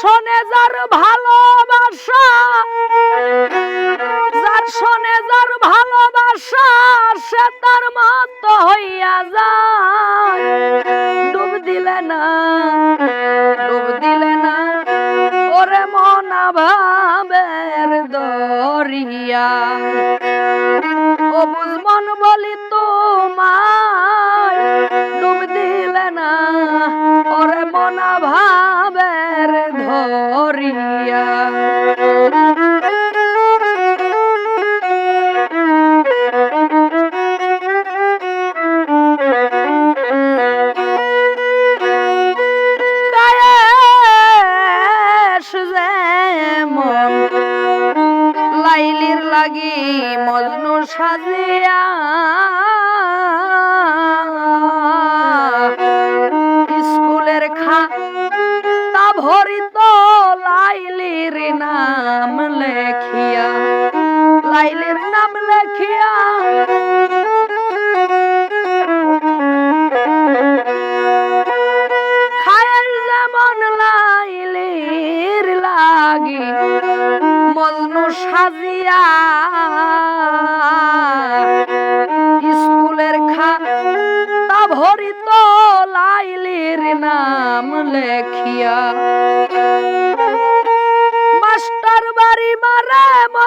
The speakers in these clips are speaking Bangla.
শোনে যার ভালোবাসা যার শোনে যার ভালোবাসা, সে তার মত হইয়া যায়। ডুব দিলে না, ডুব দিলে না, ওরে মন ভাবের দরিয়া। ও বুঝব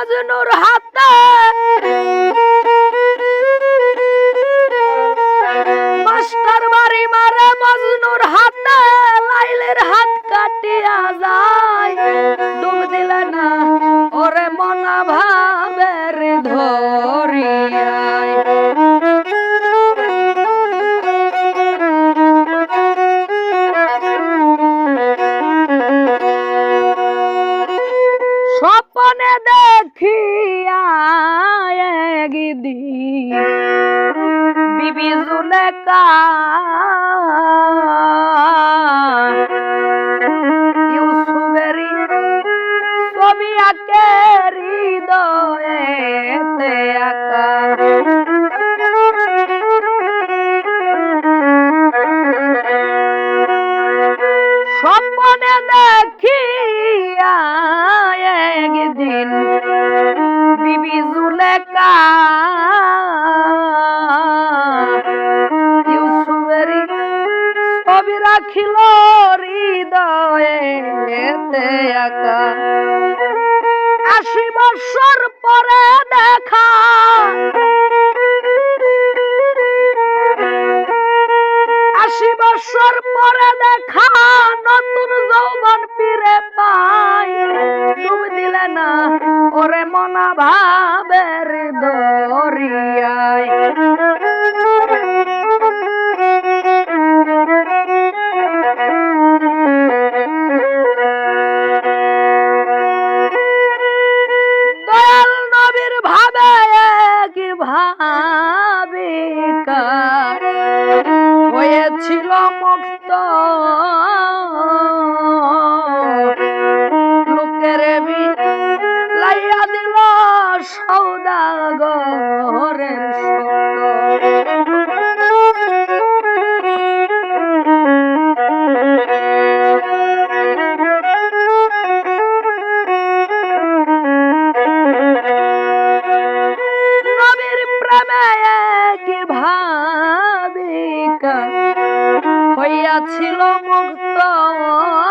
बाजून राहा. अपने देखी दी। बीबी जुले का রাখিল হৃদয়েতে আশি বছর পরে ছিলাম 大王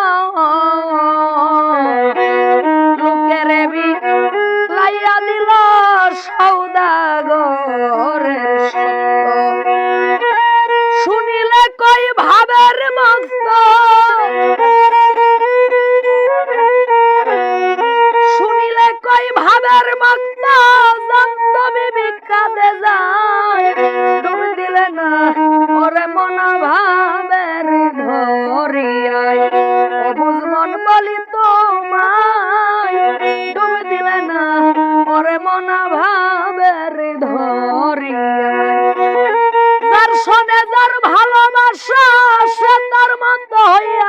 শ্বাস তার মন্দ হয়ে